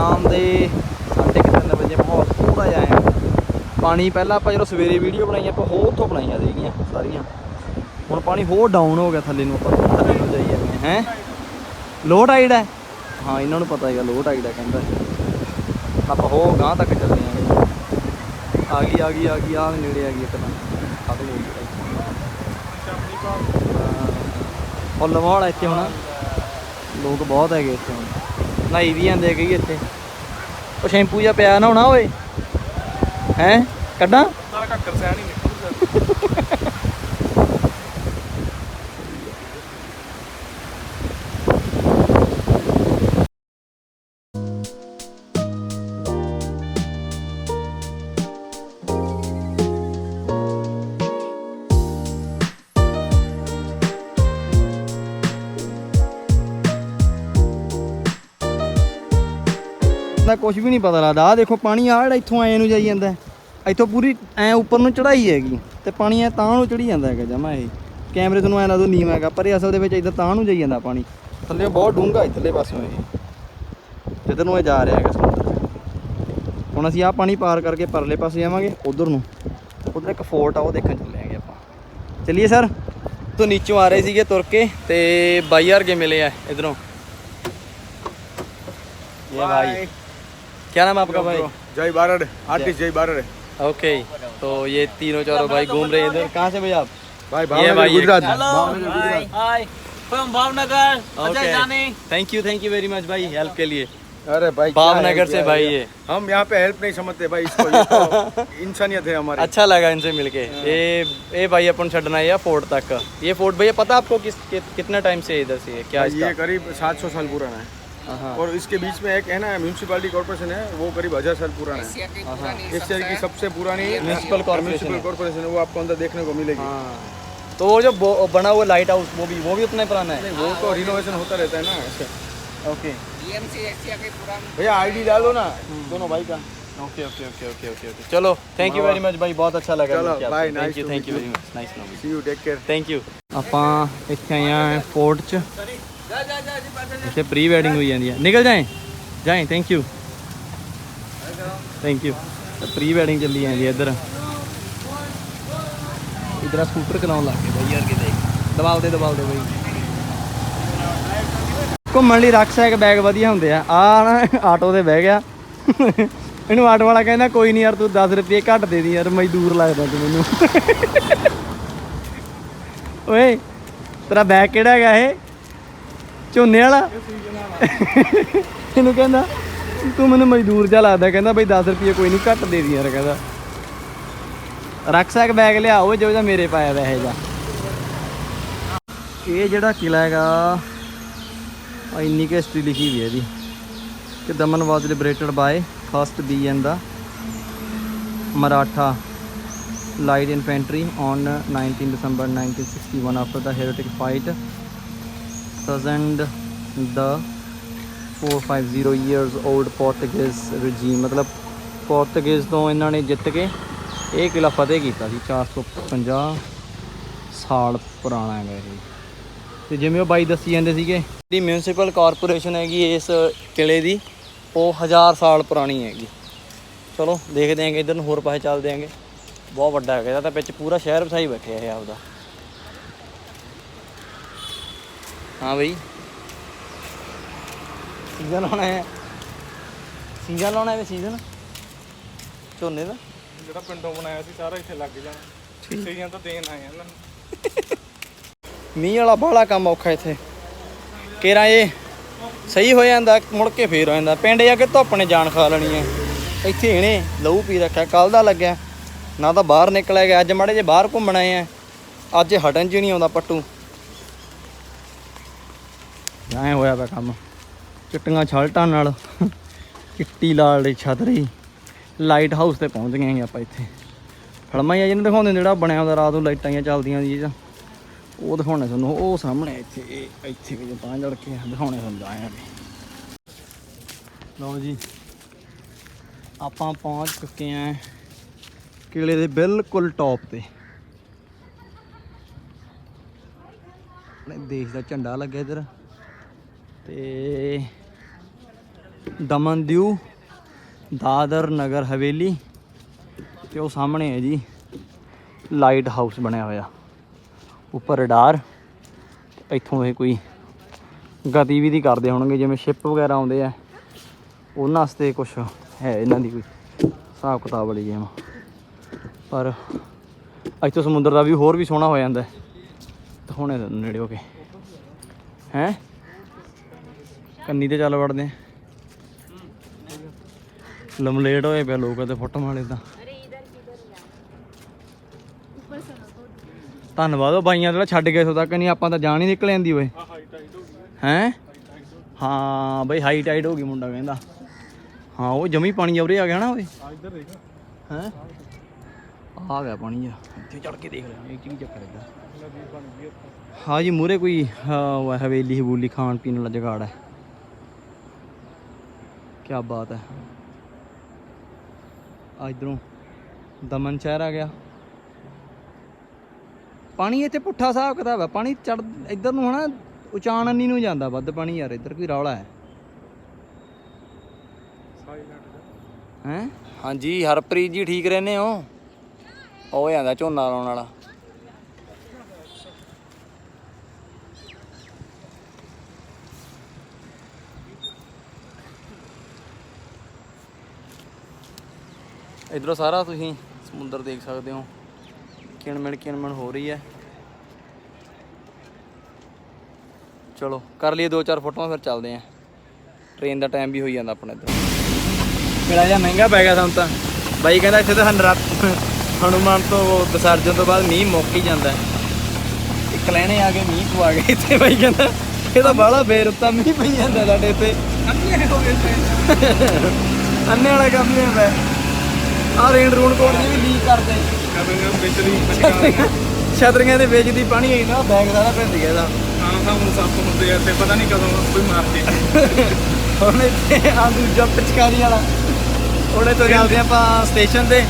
ਸ਼ਾਮ ਦੇ 3:30 ਵਜੇ ਮਾਹੌਲ ਥੋੜਾ ਜਿਹਾ ਆਇਆ ਪਾਣੀ ਪਹਿਲਾਂ ਆਪਾਂ ਜਦੋਂ ਸਵੇਰੇ ਵੀਡੀਓ ਬਣਾਈ ਆਪਾਂ ਹੋਰ ਉੱਥੋਂ ਬਣਾਈਆਂ ਸੀਗੀਆਂ ਸਾਰੀਆਂ। ਹੁਣ ਪਾਣੀ ਹੋਰ ਡਾਊਨ ਹੋ ਗਿਆ ਥੱਲੇ ਨੂੰ ਆਪਾਂ ਥੱਲੇ ਨੂੰ ਜਾਈ ਜਾਂਦੇ ਹੈ? ਲੋ ਟਾਈਡ ਹੈ? ਹਾਂ ਇਹਨਾਂ ਨੂੰ ਪਤਾ ਹੈਗਾ ਲੋ ਟਾਈਡ ਹੈ ਕਹਿੰਦਾ। ਆਪਾਂ ਹੋ ਗਾਂ ਤੱਕ ਚੱਲੇ ਆਂਗੇ ਆ ਗਈ ਆ ਗਈ ਆ ਗਈ ਆ ਨੇੜੇ ਆ ਗਈ ਇੱਕ ਤਾਂ। ਖਤਮ ਹੋ ਗਈ। ਮਾਹੌਲ ਹੈ। ਇੱਥੇ ਹੁਣ। ਲੋਕ ਬਹੁਤ ਹੈਗੇ ਇੱਥੇ ਹੁਣ। ਨਹਾਈ ਵੀ ਜਾਂਦੇ ਕਈ ਇੱਥੇ। ਉਹ ਸ਼ੈਂਪੂ ਜਿਹਾ ਪਿਆ ਨਾ ਹੋਣਾ ਓਏ। ਹੈ? ਕੱਢਾਂ? ਸਾਰਾ ਘੱਕਰ ਸਹਿ ਨਹੀਂ ਨਿਕਲਦਾ ਦਾ ਕੁਝ ਵੀ ਨਹੀਂ ਪਤਾ ਲੱਗਦਾ। ਆ ਦੇਖੋ, ਪਾਣੀ ਆ ਜਿਹੜਾ ਇੱਥੋਂ ਐ ਨੂੰ ਜਾਈ ਜਾਂਦਾ ਇੱਥੋਂ ਪੂਰੀ ਐ ਉੱਪਰ ਨੂੰ ਚੜਾਈ ਹੈਗੀ ਤੇ ਪਾਣੀ ਐ ਤਾਂ ਨੂੰ ਚੜੀ ਜਾਂਦਾ ਹੈਗਾ ਜਮਾ ਇਹ। ਕੈਮਰੇ ਤੁਹਾਨੂੰ ਐ ਲੱਗਦਾ ਨੀਮ ਹੈਗਾ, ਪਰ ਇਹ ਅਸਲ ਦੇ ਵਿੱਚ ਇਧਰ ਤਾਂ ਨੂੰ ਜਾਈ ਜਾਂਦਾ ਪਾਣੀ। ਥੱਲੇ ਬਹੁਤ ਡੂੰਘਾ ਇੱਥੇਲੇ ਪਾਸਿਓਂ ਇਹ। ਜਿੱਧਰ ਨੂੰ ਇਹ ਜਾ ਰਿਹਾ ਹੈਗਾ ਹੁਣ ਅਸੀਂ ਆਹ ਪਾਣੀ ਪਾਰ ਕਰਕੇ ਪਰਲੇ ਪਾਸੇ ਜਾਵਾਂਗੇ ਉਧਰ ਨੂੰ। ਉਧਰ ਇੱਕ ਫੋਰਟ ਆ, ਉਹ ਦੇਖਣ ਚੱਲੇ ਆਂਗੇ ਆਪਾਂ। ਚੱਲੀਏ ਸਰ? ਤੋਂ ਨੀਚੋਂ ਆ ਰਹੇ ਸੀਗੇ ਤੁਰ ਕੇ ਤੇ ਬਾਈ ਵਰਗੇ ਮਿਲੇ ਆ ਇਧਰੋਂ। ਇਹ ਭਾਈ क्या नाम है आपका भाई? जय भारत आर्टिस्ट जय भारत ओके तो ये तीनों चारों भाई घूम रहे हैं इधर। कहाँ से भाई आप? भाई भाई Gujarat. Jani. Thank you thank you very much भाई हेल्प के लिए। अरे भाई भावनगर से भाई ये। हम यहाँ पे हेल्प नहीं समझते भाई इसको ये तो इंसानियत है हमारी। अच्छा लगा इनसे मिलके। ये ये भाई अपन छड़ना है फोर्ट तक ये फोर्ट भैया पता आपको किस कि, कितना टाइम से इधर से है? क्या ये करीब 700 साल पुराना है हाँ। और इसके बीच में एक है ना म्यूनसिपालिटी कॉर्पोरेशन है वो करीब हजार साल पुराना है इस शहर की सबसे पुरानी Municipal corporation म्यूनसिपल है। कॉर्पोरेशन है वो आपको अंदर देखने को मिलेगी हाँ तो वो जो बो- बना हुआ लाइट हाउस वो भी वो भी उतना ही पुराना है नहीं, वो तो रिनोवेशन होता रहता है ना ऐसे ओके भैया आईडी डालो ना दोनों भाई का okay okay okay okay okay okay चलो थैंक यू वेरी मच भाई बहुत अच्छा लगा चलो, bye, thank nice you to thank you meet very much nice no see you take care thank you ਆਪਾਂ ਇੱਥੇ ਆਏ ਆ ਫੋਰਟ 'ਚ ਇੱਥੇ ਪ੍ਰੀ ਵੈਡਿੰਗ ਹੋਈ ਜਾਂਦੀ ਹੈ ਨਿਕਲ ਜਾਏ? ਜਾਏ thank you thank you pre wedding ਚੱਲੀ ਜਾਂਦੀ ਹੈ ਇੱਧਰ। ਇਧਰ ਸਕੂਟਰ ਚਲਾਉਣ ਲੱਗ ਗਏ ਬਾਈ, ਯਾਰ ਕਿਤੇ। ਦਬਾਲ ਦੇ ਦਬਾਲ ਦੇ ਬਾਈ। ਘੁੰਮਣ ਲਈ ਰਕਸੈਕ ਬੈਗ ਵਧੀਆ ਹੁੰਦੇ ਆ। ਆ ਨਾ, ਆਟੋ ਤੇ ਬਹਿ ਗਿਆ। ਇਹਨੂੰ ਆਟੋ ਵਾਲਾ ਕਹਿੰਦਾ, ਕੋਈ ਨਹੀਂ ਯਾਰ, ਤੂੰ 10 ਰੁਪਏ ਘੱਟ ਦੇ ਦੀ ਯਾਰ, ਮਜ਼ਦੂਰ ਲੱਗਦਾ ਤੂੰ ਮੈਨੂੰ। ਓਏ, ਤੇਰਾ ਬੈਗ ਕਿਹੜਾ ਹੈਗਾ ਇਹ? ਝੋਨੇ ਵਾਲਾ? ਇਹਨੂੰ ਕਹਿੰਦਾ, ਤੂੰ ਮੈਨੂੰ ਮਜ਼ਦੂਰ ਜਿਹਾ ਲੱਗਦਾ। ਕਹਿੰਦਾ, ਬਈ 10 ਰੁਪਏ ਕੋਈ ਨਹੀਂ ਘੱਟ ਦੇ ਦੀ ਯਾਰ, ਕਹਿੰਦਾ। ਰਕਸੈਕ ਬੈਗ ਲਿਆ ਉਹ ਜੋ ਜਿਹਾ ਮੇਰੇ ਪਾਇਆ ਵੈਸੇ ਜਾ ਇਹ ਜਿਹੜਾ ਕਿਲਾ ਹੈਗਾ ਇੰਨੀ ਕੁ ਹਿਸਟਰੀ ਲਿਖੀ ਵੀ ਹੈ ਇਹਦੀ। ਕਿ Daman was liberated by first B N the Maratha light infantry on 19 December 1961 after the heroic fight present the 450 years old Portuguese regime. ਮਤਲਬ ਪੋਰਤਗੀਜ਼ ਤੋਂ ਇਹਨਾਂ ਨੇ ਜਿੱਤ ਕੇ ਇਹ ਕਿਲਾ ਫਤਿਹ ਕੀਤਾ ਸੀ 450 ਸਾਲ ਪੁਰਾਣਾ ਹੈਗਾ ਇਹ। ਤੇ ਜਿਵੇਂ ਉਹ ਬਾਈ ਦੱਸੀ ਜਾਂਦੇ ਸੀਗੇ ਜਿਹੜੀ ਮਿਊਨਿਸਪਲ ਕਾਰਪੋਰੇਸ਼ਨ ਹੈਗੀ ਇਸ ਕਿਲੇ ਦੀ, ਉਹ ਹਜ਼ਾਰ ਸਾਲ ਪੁਰਾਣੀ ਹੈਗੀ। ਚਲੋ, ਦੇਖਦੇ ਆਂਗੇ ਇਧਰ ਨੂੰ ਹੋਰ ਪਾਸੇ ਚੱਲਦੇ ਆਂਗੇ ਬਹੁਤ ਵੱਡਾ ਹੈਗਾ, ਇਹਦਾ ਤਾਂ ਵਿੱਚ ਪੂਰਾ ਸ਼ਹਿਰ ਵਸਾਈ ਬੈਠਿਆ ਇਹ ਆਪਦਾ। ਹਾਂ ਬਈ। ਸੀਜ਼ਨ ਲਾਉਣਾ ਹੈ। ਸੀਜ਼ਨ ਲਾਉਣਾ ਹੈ ਸੀਜ਼ਨ ਝੋਨੇ ਦਾ? ਜਿਹੜਾ ਪਿੰਡੋਂ ਬਣਾਇਆ ਸੀ ਸਾਰਾ ਇੱਥੇ ਲੱਗ ਜਾਣਾ। ਸਹੀਆਂ ਤਾਂ ਦੇਣ ਆਏ ਇਹਨਾਂ ਨੂੰ। ਮੀਂਹ ਵਾਲਾ ਬਾਹਲਾ ਕੰਮ ਔਖਾ ਇੱਥੇ। ਕੇਰਾ ਇਹ ਸਹੀ ਹੋ ਜਾਂਦਾ ਮੁੜ ਕੇ ਫੇਰ ਹੋ ਜਾਂਦਾ। ਪਿੰਡ ਜਾ ਕੇ ਧੁੱਪ ਨੇ ਜਾਨ ਖਾ ਲੈਣੀ ਹੈ। ਇੱਥੇ ਇਹਨੇ ਲਹੂ ਪੀ ਰੱਖਿਆ ਕੱਲ ਦਾ ਲੱਗਿਆ। ਨਾ ਤਾਂ ਬਾਹਰ ਨਿਕਲਿਆ ਗਿਆ ਅੱਜ ਮਾੜੇ ਜੇ ਬਾਹਰ ਘੁੰਮਣ ਆਏ ਆ। ਅੱਜ ਹਟਣ ਚ ਨਹੀਂ ਆਉਂਦਾ ਪੱਟੂ। ਐ ਹੋਇਆ ਪਿਆ ਕੰਮ। ਚਿੱਟੀਆਂ ਛਲਟਾਂ ਨਾਲ ਚਿੱਟੀ ਲਾਲ ਦੀ ਛਤਰੀ ਲਾਈਟ ਹਾਊਸ ਤੇ ਪਹੁੰਚ ਗਏ ਹਾਂ ਆਪਾਂ ਇੱਥੇ। ਫਿਲਮਾਂ ਹੀ ਆ ਜਿਹਨੂੰ ਦਿਖਾਉਂਦੇ ਜਿਹੜਾ ਬਣਿਆ ਹੁੰਦਾ, ਰਾਤ ਨੂੰ ਲਾਈਟਾਂ ਜਿਹੀਆਂ ਚੱਲਦੀਆਂ ਜੀ ਉਹ ਦਿਖਾਉਣੇ ਤੁਹਾਨੂੰ, ਉਹ ਸਾਹਮਣੇ ਇੱਥੇ ਇੱਥੇ ਵੀ ਤਾਂ ਜੜ ਕੇ ਦਿਖਾਉਣੇ ਤੁਹਾਨੂੰ ਆਇਆ ਆ ਲਓ ਜੀ, ਆਪਾਂ ਪਹੁੰਚ ਚੁੱਕੇ ਆਂ ਕਿਲੇ ਦੇ ਬਿਲਕੁਲ ਟੌਪ ਤੇ। ਆਪਣੇ ਦੇਸ਼ ਦਾ ਝੰਡਾ ਲੱਗਿਆ ਇੱਧਰ। ਤੇ ਦਮਨ ਦਿਊ ਦਾਦਰ ਨਗਰ ਹਵੇਲੀ ਤੇ ਉਹ ਸਾਹਮਣੇ ਹੈ ਜੀ ਲਾਈਟ ਹਾਊਸ ਬਣਿਆ ਹੋਇਆ। ਉੱਪਰ ਰਡਾਰ ਇੱਥੋਂ ਇਹ ਕੋਈ ਗਤੀਵਿਧੀ ਕਰਦੇ ਹੋਣਗੇ, ਜਿਵੇਂ ਸ਼ਿਪ ਵਗੈਰਾ ਆਉਂਦੇ ਆ, ਉਹਨਾਂ ਵਾਸਤੇ ਕੁਝ ਹੈ ਇਹਨਾਂ ਦੀ ਕੋਈ ਹਿਸਾਬ ਕਿਤਾਬ ਵਾਲੀ ਗੇਮ ਪਰ ਇੱਥੋਂ ਸਮੁੰਦਰ ਦਾ ਵੀ ਹੋਰ ਵੀ ਸੋਹਣਾ ਹੋ ਜਾਂਦਾ ਹੈ। ਹੁਣੇ ਨੇੜੇ ਹੋ ਕੇ। ਹੈ? ਕੰਨੀ ਤੇ ਚੱਲ ਵੜਦੇ ਲਮਲੇਟ ਹੋਏ ਪਿਆ ਲੋਕ ਤੇ ਫੋਟੋ ਮਾਰੇ ਤਾਂ। ਧੰਨਵਾਦ ਉਹ ਬਾਈਆਂ ਜਿਹੜਾ ਛੱਡ ਗਏ ਇੱਥੋਂ ਤੱਕ ਨਹੀਂ ਆਪਾਂ ਤਾਂ ਜਾਣ ਹੀ ਨਿਕਲ ਜਾਂਦੀ ਓਏ। ਹੈ? ਹਾਂ ਬਈ ਹਾਈ ਟਾਈਡ ਹੋ ਗਈ ਮੁੰਡਾ ਕਹਿੰਦਾ। ਹਾਂ ਉਹ ਜਮੀ ਪਾਣੀ ਉਰੇ ਆ ਗਿਆ ਨਾ ਓਏ। ਇੱਧਰ ਦੇਖ। ਹੈ? ਆ ਗਿਆ ਪਾਣੀ ਆ। ਇੱਥੇ ਚੜ ਕੇ ਦੇਖ ਲੈ ਇਹ ਕੀ ਚੱਕਰ ਹੈਗਾ ਹਾਂ ਜੀ ਮੂਰੇ ਕੋਈ ਹਵੇਲੀ ਹਬੂਲੀ ਖਾਣ ਪੀਣ ਵਾਲਾ ਜਗਾੜ ਹੈ। ਕੀ ਬਾਤ ਹੈ। ਆ ਇਧਰੋਂ ਦਮਨ ਸ਼ਹਿਰ ਆ ਗਿਆ। ਪਾਣੀ ਇੱਥੇ ਪੁੱਠਾ ਹਿਸਾਬ ਕਿਤਾਬ ਹੈ। ਪਾਣੀ ਚੜ ਇੱਧਰ ਨੂੰ ਹਨਾ ਉਚਾਣਨੀ ਨੂੰ ਜਾਂਦਾ ਵੱਧ ਪਾਣੀ ਯਾਰ, ਇੱਧਰ ਕੋਈ ਰੌਲਾ ਹੈ। ਹੈ? ਹਾਂਜੀ, ਹਰਪ੍ਰੀਤ ਜੀ ਠੀਕ ਰਹਿੰਦੇ ਹੋ? ਉਹ ਜਾਂਦਾ ਝੋਨਾ ਲਾਉਣ ਵਾਲਾ। ਇਧਰੋਂ ਸਾਰਾ ਤੁਸੀਂ ਸਮੁੰਦਰ ਦੇਖ ਸਕਦੇ ਹੋ। ਕਿਣਮਿਣ ਕਿਣਮਿਣ ਹੋ ਰਹੀ ਹੈ। ਚਲੋ ਕਰ ਲਈਏ ਦੋ ਚਾਰ ਫੋਟੋਆਂ ਫਿਰ ਚੱਲਦੇ ਆਂ ਟ੍ਰੇਨ ਦਾ ਟਾਈਮ ਵੀ ਹੋਈ ਜਾਂਦਾ ਆਪਣਾ ਇੱਧਰ। ਕਿਹੜਾ ਜਿਹਾ ਮਹਿੰਗਾ ਪੈ ਗਿਆ ਸਾਨੂੰ ਤਾਂ। ਬਾਈ ਕਹਿੰਦਾ ਇੱਥੇ ਤਾਂ ਨਰਾਤ ਹਨੂਮਾਨ ਤੋਂ ਵਿਸਰਜਨ ਤੋਂ ਬਾਅਦ ਮੀਂਹ ਮੁੱਕ ਹੀ ਜਾਂਦਾ ਹੈ। ਇੱਕ ਲੈਣੇ ਆ ਕੇ ਮੀਂਹ ਪਵਾ ਗਏ ਇੱਥੇ ਬਾਈ ਕਹਿੰਦਾ ਇਹ ਤਾਂ ਬਾਹਲਾ ਬੇਰੁੱਤਾ ਮੀਂਹ ਪਈ ਜਾਂਦਾ ਸਾਡੇ ਇੱਥੇ। ਅੰਨੇ ਵਾਲਾ ਕੰਮ ਨਹੀਂ ਹੁੰਦਾ ਆ ਰੇਨ ਰੂਨ ਕੋਟ ਜੀ ਵੀ ਲੀਕ ਕਰਦੇ। ਛਤਰੀਆਂ ਦੇ ਵਿੱਚ ਦੀ ਪਾਣੀ ਆਈ ਨਾ ਬੈਗ ਸਾਰਾ ਭਿੰਦ ਗਿਆ ਇਹਦਾ। ਹਾਂ ਹਾਂ ਹੁਣ ਸੱਪ ਹੁੰਦੇ ਆ ਤੇ ਪਤਾ ਨਹੀਂ ਕਦੋਂ ਕੋਈ ਮਾਰਦੇ ਹੁਣ ਇੱਥੇ ਆ ਦੂਜਾ ਪਿਚਕਾਰੀ ਵਾਲਾ। ਉਹਨੇ ਤੋਂ ਚੱਲਦੇ ਆਪਾਂ ਸਟੇਸ਼ਨ ਤੇ।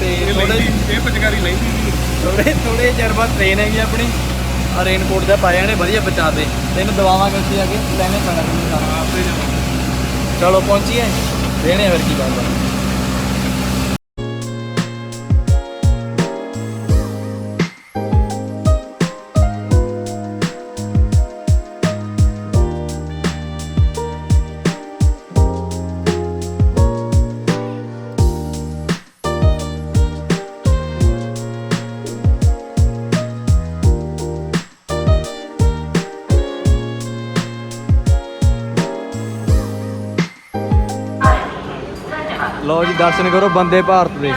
ਤੇ ਥੋੜੇ ਇਹ ਪਚਕਾਰੀ ਲੈਂਦੀ ਨਹੀਂ ਥੋੜੇ ਥੋੜੇ ਬਾਅਦ ਟ੍ਰੇਨ ਹੈਗੀ ਆਪਣੀ। ਆ ਰੇਨਕੋਟ ਦਾ ਪਾਇਆ ਨੇ ਵਧੀਆ ਬਚਾ ਦੇ ਤੈਨੂੰ ਦਵਾਵਾਂਗੇ ਉੱਥੇ ਜਾ ਕੇ ਲੈਣੇ ਪੈਣਾ ਸਾਰਾ। ਚਲੋ ਪਹੁੰਚੀਏ। ਦੇਣੇ ਫਿਰ ਕੀ ਬਣਦਾ ਲਓ ਜੀ ਦਰਸ਼ਨ ਕਰੋ ਬੰਦੇ ਭਾਰਤ ਦੇ।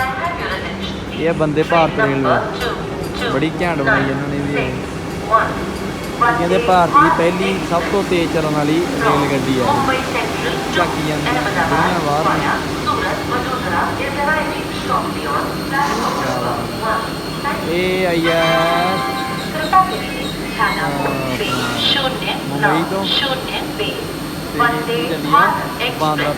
ਇਹ ਬੰਦੇ ਭਾਰਤ ਰੇਲਵੇ। ਬੜੀ ਘੈਂਟ ਬਣਾਈ ਇਹਨਾਂ ਨੇ ਵੀ ਇਹ। ਭਾਰਤ ਦੀ ਪਹਿਲੀ ਸਭ ਤੋਂ ਤੇਜ਼ ਚੱਲਣ ਵਾਲੀ ਰੇਲ ਗੱਡੀ ਹੈ ਚੱਕੀ ਜਾਂਦੀ ਦੁਨੀਆ ਬਾਹਰ ਇਹ ਆਈ ਹੈ ਮੁੰਬਈ ਤੋਂ। ਵੰਦੇ ਭਾਰਤ ਐਕਸਪ੍ਰੈਸ।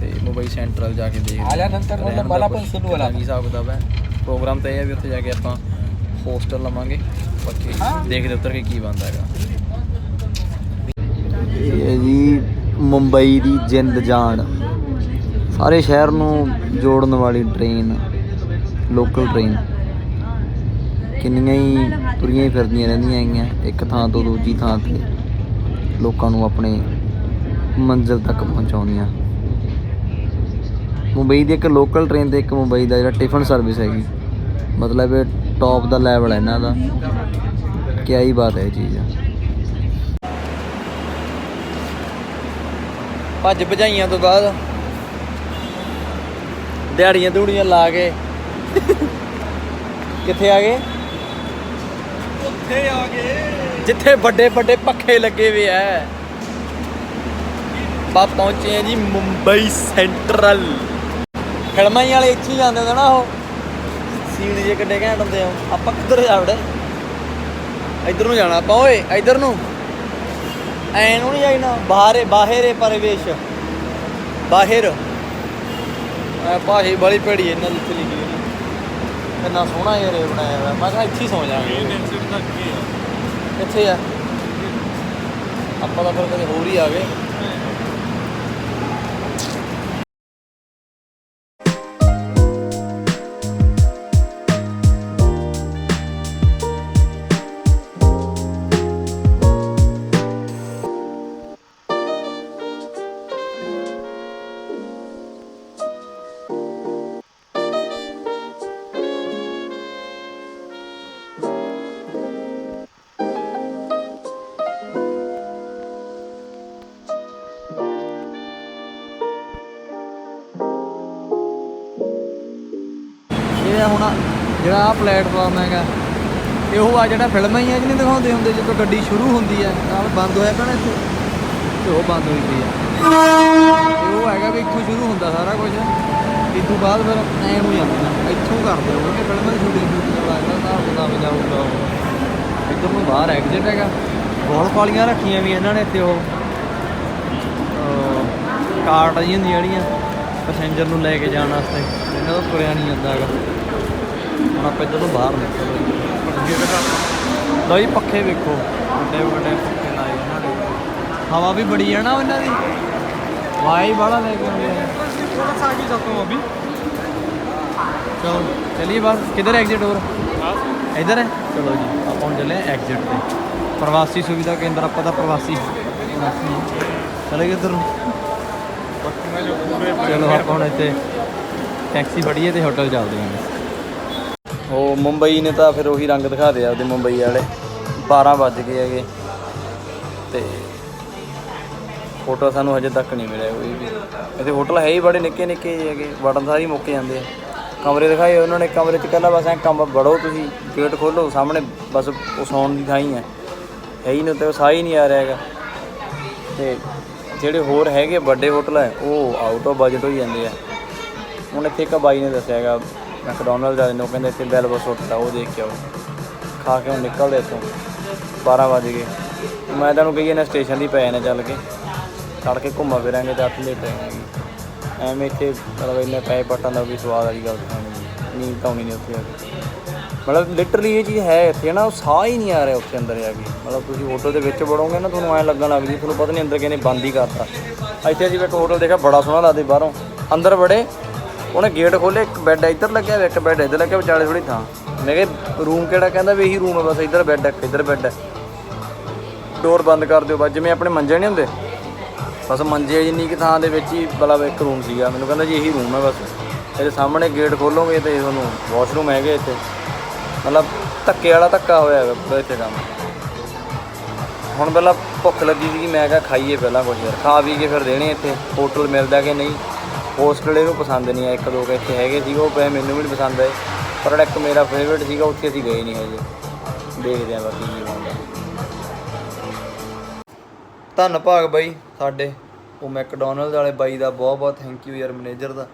ਤੇ ਮੁੰਬਈ ਸੈਂਟਰਲ ਜਾ ਕੇ ਦੇਖਦੇ ਹਾਂ। आल्यानंतर म्हणलं ਰਹਿਣ ਦਾ मला ਕੁਛ पण सुरू होला. ਕੀ ਹਿਸਾਬ ਕਿਤਾਬ ਹੈ ਪ੍ਰੋਗਰਾਮ ਤਾਂ ਇਹ ਹੈ ਵੀ ਉੱਥੇ ਜਾ ਕੇ ਆਪਾਂ ਹੋਸਟਲ ਲਵਾਂਗੇ ਬਾਕੀ ਦੇਖਦੇ ਉੱਤਰ ਕੇ ਕੀ ਬਣਦਾ ਹੈਗਾ ਇਹ ਹੈ ਜੀ ਮੁੰਬਈ ਦੀ ਜਿੰਦ ਜਾਨ ਸਾਰੇ ਸ਼ਹਿਰ ਨੂੰ ਜੋੜਨ ਵਾਲੀ ਟ੍ਰੇਨ ਲੋਕਲ ਟ੍ਰੇਨ ਕਿੰਨੀਆਂ ਹੀ ਤੁਰੀਆਂ ਹੀ ਫਿਰਦੀਆਂ ਰਹਿੰਦੀਆਂ ਹੈਗੀਆਂ ਇੱਕ ਥਾਂ ਤੋਂ ਦੂਜੀ ਥਾਂ ਤੇ ਲੋਕਾਂ ਨੂੰ ਆਪਣੇ ਮੰਜ਼ਿਲ ਤੱਕ ਪਹੁੰਚਾਉਂਦੀਆਂ ਮੁੰਬਈ ਦੀ ਇੱਕ ਲੋਕਲ ਟ੍ਰੇਨ ਤੇ ਇੱਕ ਮੁੰਬਈ ਦਾ ਜਿਹੜਾ ਟਿਫਨ ਸਰਵਿਸ ਹੈਗੀ। ਮਤਲਬ ਇਹ ਟੌਪ ਦਾ ਲੈਵਲ ਹੈ ਇਹਨਾਂ ਦਾ। ਕਿਆ ਹੀ ਬਾਤ ਹੈ ਇਹ ਚੀਜ਼। ਭੱਜ ਭਜਾਈਆਂ ਤੋਂ ਬਾਅਦ ਦਿਹਾੜੀਆਂ ਦੂੜੀਆਂ ਲਾ ਕੇ ਕਿੱਥੇ ਆ ਗਏ? ਉੱਥੇ ਆ ਗਏ। ਜਿੱਥੇ ਵੱਡੇ ਵੱਡੇ ਪੱਖੇ ਲੱਗੇ ਹੋਏ ਐ ਬਾ ਪਹੁੰਚੇ ਆ ਜੀ ਮੁੰਬਈ ਸੈਂਟਰਲ ਫਿਲਮਾਂ ਹੀ ਵਾਲੇ ਇੱਥੇ ਹੀ ਜਾਂਦੇ ਹੁੰਦੇ ਨਾ ਉਹ। ਸੀਨ ਜੇ ਕਿੱਡੇ ਘੈਂਟ ਹੁੰਦੇ ਆ। ਆਪਾਂ ਕਿੱਧਰ ਜਾਵੜੇ ਇੱਧਰ ਨੂੰ ਜਾਣਾ ਆਪਾਂ ਓਏ ਇੱਧਰ ਨੂੰ। ਐ ਨੂੰ ਨਹੀਂ ਜਾਈਨਾ ਬਾਹਰੇ ਬਾਹਰੇ ਪਰਿਵੇਸ਼। ਬਾਹਰ। ਐ ਭਾਸ਼ੀ ਬੜੀ ਭੜੀ ਇਹਨਾਂ ਦੀ ਇੱਥੇ ਲਿਖੀ ਹੋਈ। ਕਿੰਨਾ ਸੋਹਣਾ ਯਾਰ ਇਹ ਬਣਾਇਆ ਹੋਇਆ। ਮੈਂ ਕਿਹਾ ਇੱਥੇ ਹੀ ਸੌ ਜਾਵਾਂਗੇ। ਕਿੱਥੇ ਆ। ਆਪਾਂ ਤਾਂ ਫਿਰ ਕਦੇ ਹੋਰ ਹੀ ਆ ਗਏ। ਹੁਣ ਜਿਹੜਾ ਆ ਪਲੇਟਫਾਰਮ ਹੈਗਾ, ਇਹ ਆ ਜਿਹੜਾ ਫਿਲਮਾਂ ਹੀ ਆ ਜਿਹਨੇ ਦਿਖਾਉਂਦੇ ਹੁੰਦੇ, ਜਦੋਂ ਗੱਡੀ ਸ਼ੁਰੂ ਹੁੰਦੀ ਹੈ ਨਾਲ ਬੰਦ ਹੋਇਆ ਪੈਣਾ ਇੱਥੇ, ਤੇ ਉਹ ਬੰਦ ਹੋਈ ਪਈ ਆ ਉਹ ਹੈਗਾ ਵੀ ਇੱਥੋਂ ਸ਼ੁਰੂ ਹੁੰਦਾ ਸਾਰਾ ਕੁਝ ਇਸ ਤੋਂ ਬਾਅਦ ਫਿਰ ਐ ਨੂੰ ਜਾਂਦਾ, ਇੱਥੋਂ ਕਰਦੇ ਹੋ ਕਿ ਫਿਲਮਾਂ ਦੀ ਸ਼ੂਟਿੰਗ ਸ਼ੂਟਿੰਗ ਲੱਗਦਾ ਹਿਸਾਬ ਹੁੰਦਾ ਜਾਊਗਾ ਉਹ। ਇੱਧਰ ਨੂੰ ਬਾਹਰ ਐਗਜ਼ਿਟ ਹੈਗਾ ਗੋਲ ਪਾਲੀਆਂ ਰੱਖੀਆਂ ਵੀ ਇਹਨਾਂ ਨੇ ਇੱਥੇ ਉਹ, ਅਹ ਕਾਰਟ ਜਿਹੀਆਂ ਹੁੰਦੀਆਂ ਜਿਹੜੀਆਂ ਪੈਸੇਂਜਰ ਨੂੰ ਲੈ ਕੇ ਜਾਣ ਵਾਸਤੇ, ਇਹਨਾਂ ਤੋਂ ਤੁਰਿਆ ਨਹੀਂ ਜਾਂਦਾ ਹੈਗਾ ਹੁਣ ਆਪਾਂ ਇਧਰ ਬਾਹਰ ਨਿਕਲਦੇ ਲਓ ਜੀ ਪੱਖੇ ਵੇਖੋ। ਵੱਡੇ ਵੱਡੇ ਪੱਖੇ ਲਾਏ ਇਹਨਾਂ ਦੇ। ਹਵਾ ਵੀ ਬੜੀ ਹੈ ਨਾ ਇਹਨਾਂ ਦੀ। ਵਾਈ ਬੜਾ ਲੈ ਕੇ ਆਉਂਦੇ ਥੋੜਾ ਸਾ ਕੇ ਜਾਤਾ ਅਭੀ ਚਲੋ ਚਲਿਏ ਬਸ। ਕਿਧਰ ਐਗਜ਼ਿਟ ਹੋਰ? ਇਧਰ ਹੈ? ਚਲੋ ਜੀ ਆਪਾਂ ਹੁਣ ਚੱਲੇ ਐਗਜ਼ਿਟ ਤੇ। ਪ੍ਰਵਾਸੀ ਸੁਵਿਧਾ ਕੇਂਦਰ ਆਪਾਂ ਦਾ ਪ੍ਰਵਾਸੀ ਚਲੇ ਗਏ ਇਧਰ ਨੂੰ। ਚਲੋ ਆਪਾਂ ਹੁਣ ਇੱਥੇ ਟੈਕਸੀ ਫੜੀਏ ਤੇ ਹੋਟਲ ਚੱਲਦੇ ਹਾਂ। ਉਹ ਮੁੰਬਈ ਨੇ ਤਾਂ ਫਿਰ ਉਹੀ ਰੰਗ ਦਿਖਾ ਦੇ ਉਹਦੇ ਮੁੰਬਈ ਵਾਲੇ। 12 ਵੱਜ ਗਏ ਹੈਗੇ। ਤੇ ਹੋਟਲ ਸਾਨੂੰ ਹਜੇ ਤੱਕ ਨਹੀਂ ਮਿਲਿਆ ਕੋਈ ਵੀ। ਇੱਥੇ ਹੋਟਲ ਹੈ ਹੀ ਬੜੇ ਨਿੱਕੇ ਨਿੱਕੇ ਜਿਹੇ ਹੈਗੇ ਬਟਨ ਸਾਰੇ ਹੀ ਮੁੱਕ ਜਾਂਦੇ ਆ। ਕਮਰੇ ਦਿਖਾਏ ਉਹਨਾਂ ਨੇ, ਕਮਰੇ 'ਚ ਕਹਿੰਦਾ ਬਸ ਐ ਕੰਮ ਵੜੋ ਤੁਸੀਂ, ਗੇਟ ਖੋਲੋ, ਸਾਹਮਣੇ ਬਸ ਉਹ ਸੌਣ ਦੀ ਥਾਂ ਹੀ ਹੈ। ਹੈ ਹੀ ਨਹੀਂ ਉੱਤੇ ਸਾਹ ਹੀ ਨਹੀਂ ਆ ਰਿਹਾ ਹੈਗਾ। ਤੇ ਜਿਹੜੇ ਹੋਰ ਹੈਗੇ ਵੱਡੇ ਹੋਟਲ ਹੈ, ਉਹ ਆਊਟ ਆਫ ਬਜਟ ਹੋ ਜਾਂਦੇ ਆ। ਹੁਣ ਇੱਥੇ ਇੱਕ ਬਾਈ ਨੇ ਦੱਸਿਆ ਹੈਗਾ ਮੈਕਡੋਨਲਡ ਵਾਲੇ ਨੇ ਕਹਿੰਦੇ ਇੱਥੇ ਬੈਲਬਸ ਹੋਟਲ ਉੱਠਦਾ ਉਹ ਦੇਖ ਕੇ ਆਓ। ਖਾ ਕੇ ਹੁਣ ਨਿਕਲਦੇ ਇੱਥੋਂ। 12 ਵਜ ਗਏ। ਮੈਂ ਤੁਹਾਨੂੰ ਕਹੀ ਨਾ ਸਟੇਸ਼ਨ ਦੀ ਪਏ ਨੇ ਚੱਲ ਕੇ। ਤੜਕੇ ਘੁੰਮਾ ਫਿਰਾਂਗੇ ਤੇ ਅੱਠ ਲੇਟ ਆਏਗੀ ਐਵੇਂ ਇੱਥੇ ਮਤਲਬ ਇੰਨੇ ਪੈਸੇ ਪੱਟਾਂ ਦਾ ਵੀ ਸਵਾਦ ਵਾਲੀ ਗੱਲ ਤਾਂ ਨੀਂਦ ਤਾਂ ਆਉਣੀ ਨਹੀਂ ਉੱਥੇ ਆ ਕੇ। ਮਤਲਬ ਲਿਟਰਲੀ ਇਹ ਚੀਜ਼ ਹੈ ਇੱਥੇ ਨਾ, ਉਹ ਸਾਹ ਹੀ ਨਹੀਂ ਆ ਰਿਹਾ ਉੱਥੇ ਅੰਦਰ ਆ ਕੇ। ਮਤਲਬ ਤੁਸੀਂ ਹੋਟਲ ਦੇ ਵਿੱਚ ਵੜੋਗੇ ਨਾ, ਤੁਹਾਨੂੰ ਐਂ ਲੱਗਣ ਲੱਗ ਜੀ ਤੁਹਾਨੂੰ ਪਤਾ ਨਹੀਂ ਅੰਦਰ ਕਿਹਨੇ ਬੰਦ ਹੀ ਕਰਤਾ। ਇੱਥੇ ਅਸੀਂ ਇੱਕ ਹੋਟਲ ਦੇਖਿਆ, ਬੜਾ ਸੋਹਣਾ ਲੱਗਦਾ ਬਾਹਰੋਂ। ਅੰਦਰ ਬੜੇ ਉਹਨੇ ਗੇਟ ਖੋਲੇ ਇੱਕ ਬੈੱਡ ਇੱਧਰ ਲੱਗਿਆ ਹੋਇਆ, ਇੱਕ ਬੈੱਡ ਇੱਧਰ ਲੱਗਿਆ ਵਿਚਾਲੇ ਥੋੜੀ ਥਾਂ। ਮੈਂ ਕਿਹਾ ਰੂਮ ਕਿਹੜਾ? ਕਹਿੰਦਾ ਵੀ ਇਹੀ ਰੂਮ ਹੈ ਬਸ ਇੱਧਰ ਬੈੱਡ ਹੈ ਇੱਧਰ ਬੈੱਡ ਹੈ ਡੋਰ ਬੰਦ ਕਰ ਦਿਓ ਬਸ ਜਿਵੇਂ ਆਪਣੇ ਮੰਜੇ ਨਹੀਂ ਹੁੰਦੇ। ਬਸ ਮੰਜੇ ਜਿੰਨੀ ਕਿ ਥਾਂ ਦੇ ਵਿੱਚ ਹੀ ਮਤਲਬ ਇੱਕ ਰੂਮ ਸੀਗਾ। ਮੈਨੂੰ ਕਹਿੰਦਾ ਜੀ ਇਹੀ ਰੂਮ ਹੈ ਬਸ। ਇਹਦੇ ਸਾਹਮਣੇ ਗੇਟ ਖੋਲੋਗੇ ਤੇ ਤੁਹਾਨੂੰ ਵਾਸ਼ਰੂਮ ਹੈਗੇ ਇੱਥੇ। ਮਤਲਬ ਧੱਕੇ ਵਾਲਾ ਧੱਕਾ ਹੋਇਆ ਹੈਗਾ ਇੱਥੇ ਕੰਮ। ਹੁਣ ਪਹਿਲਾਂ ਭੁੱਖ ਲੱਗੀ ਸੀ ਮੈਂ ਕਿਹਾ ਖਾਈਏ ਪਹਿਲਾਂ ਕੁਝ ਯਾਰ ਖਾ ਪੀ ਕੇ ਫਿਰ ਦੇਣੇ ਇੱਥੇ। ਹੋਟਲ ਮਿਲਦਾ ਕਿ ਨਹੀਂ? ਹੋਸਟਲ ਇਹਨੂੰ ਪਸੰਦ ਨਹੀਂ ਆ ਇੱਕ ਦੋ ਕੁ ਇੱਥੇ ਹੈਗੇ ਸੀਗੇ, ਉਹ ਪਏ ਮੈਨੂੰ ਵੀ ਨਹੀਂ ਪਸੰਦ ਆਏ। ਪਰ ਇੱਕ ਮੇਰਾ ਫੇਵਰੇਟ ਸੀਗਾ, ਉੱਥੇ ਅਸੀਂ ਗਏ ਨਹੀਂ ਹਜੇ। ਦੇਖਦੇ ਆਂ ਬਾਕੀ ਕੀ ਬਣਦਾ ਧੰਨ ਭਾਗ ਬਾਈ ਸਾਡੇ। ਉਹ ਮੈਕਡੋਨਲਡ ਵਾਲੇ ਬਾਈ ਦਾ ਬਹੁਤ ਬਹੁਤ ਥੈਂਕ ਯੂ ਯਾਰ ਮੈਨੇਜਰ ਦਾ।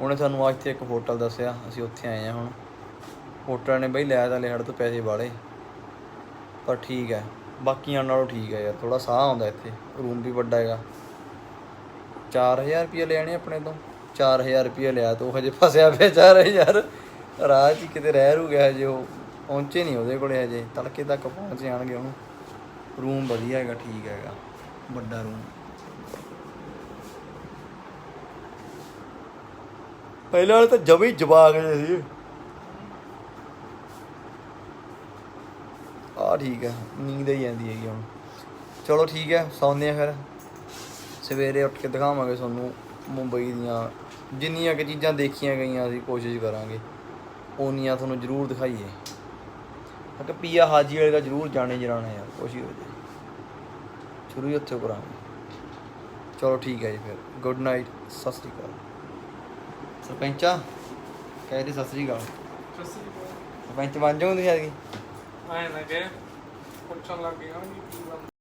ਉਹਨੇ ਸਾਨੂੰ ਅੱਜ ਤੇ ਇੱਕ ਹੋਟਲ ਦੱਸਿਆ, ਅਸੀਂ ਉੱਥੇ ਆਏ ਆ ਹੁਣ। ਹੋਟਲ ਨੇ ਬਈ ਲਿਆ ਤਾਂ ਲਿਹੜ ਤੋਂ ਪੈਸੇ ਵਾਲੇ। ਪਰ ਠੀਕ ਹੈ, ਬਾਕੀਆਂ ਨਾਲੋਂ ਠੀਕ ਹੈ ਯਾਰ ਥੋੜਾ ਸਾਹ ਆਉਂਦਾ ਇੱਥੇ। ਰੂਮ ਵੀ ਵੱਡਾ ਹੈਗਾ। 4000 ਰੁਪਏ ਲੈਣੇ ਆਪਣੇ ਤੋਂ। 4000 ਰੁਪਏ ਲਿਆ ਤੋ, ਹਜੇ ਫਸਿਆ ਪਿਆ 4000 ਰਾਹ 'ਚ ਕਿਤੇ ਰਹਿ ਰੂ ਗਿਆ ਹਜੇ ਉਹ, ਪਹੁੰਚੇ ਨਹੀਂ ਉਹਦੇ ਕੋਲੇ ਹਜੇ, ਤੜਕੇ ਤੱਕ ਪਹੁੰਚ ਜਾਣਗੇ ਉਹਨੂੰ। ਰੂਮ ਵਧੀਆ ਹੈਗਾ, ਠੀਕ ਹੈਗਾ, ਵੱਡਾ ਰੂਮ ਪਹਿਲਾਂ ਵਾਲੇ ਤਾਂ ਜਮੇ ਹੀ ਜਵਾਕ ਜਿਹੇ ਸੀ। ਆ ਠੀਕ ਹੈ, ਨੀਂਦ ਹੀ ਆਉਂਦੀ ਹੈਗੀ ਹੁਣ। ਚਲੋ ਠੀਕ ਹੈ, ਸੌਂਦੇ ਆ ਫਿਰ। ਸਵੇਰੇ ਉੱਠ ਕੇ ਦਿਖਾਵਾਂਗੇ ਤੁਹਾਨੂੰ ਮੁੰਬਈ ਦੀਆਂ ਜਿੰਨੀਆਂ ਕਿ ਚੀਜ਼ਾਂ ਦੇਖੀਆਂ ਗਈਆਂ ਅਸੀਂ ਕੋਸ਼ਿਸ਼ ਕਰਾਂਗੇ ਉਹਨੀਆਂ ਤੁਹਾਨੂੰ ਜ਼ਰੂਰ ਦਿਖਾਈਏ। ਕਿ ਪੀਆ ਹਾਜੀ ਵਾਲੇ ਦਾ ਜ਼ਰੂਰ ਜਾਣੇ ਜਰਾਣਾ ਯਾਰ ਕੋਸ਼ਿਸ਼ ਹੋ ਜੇ। ਸ਼ੁਰੂ ਹੀ ਉੱਥੇ ਕਰਾਂਗੇ। ਚਲੋ ਠੀਕ ਹੈ ਜੀ ਫਿਰ ਗੁੱਡ ਨਾਈਟ ਸਤਿ ਸ੍ਰੀ ਅਕਾਲ। ਸਰਪੰਚਾ ਕਹਿ ਦੇ ਸਤਿ ਸ੍ਰੀ ਅਕਾਲ। ਸਤਿ ਸ੍ਰੀ ਅਕਾਲ। ਸਰਪੰਚ ਬਣ ਜਾਉਂਦੇ ਹੈਗੀ ਆਏ ਨਾ ਕਿ ਪੁੱਛਣ ਲੱਗ ਗਿਆ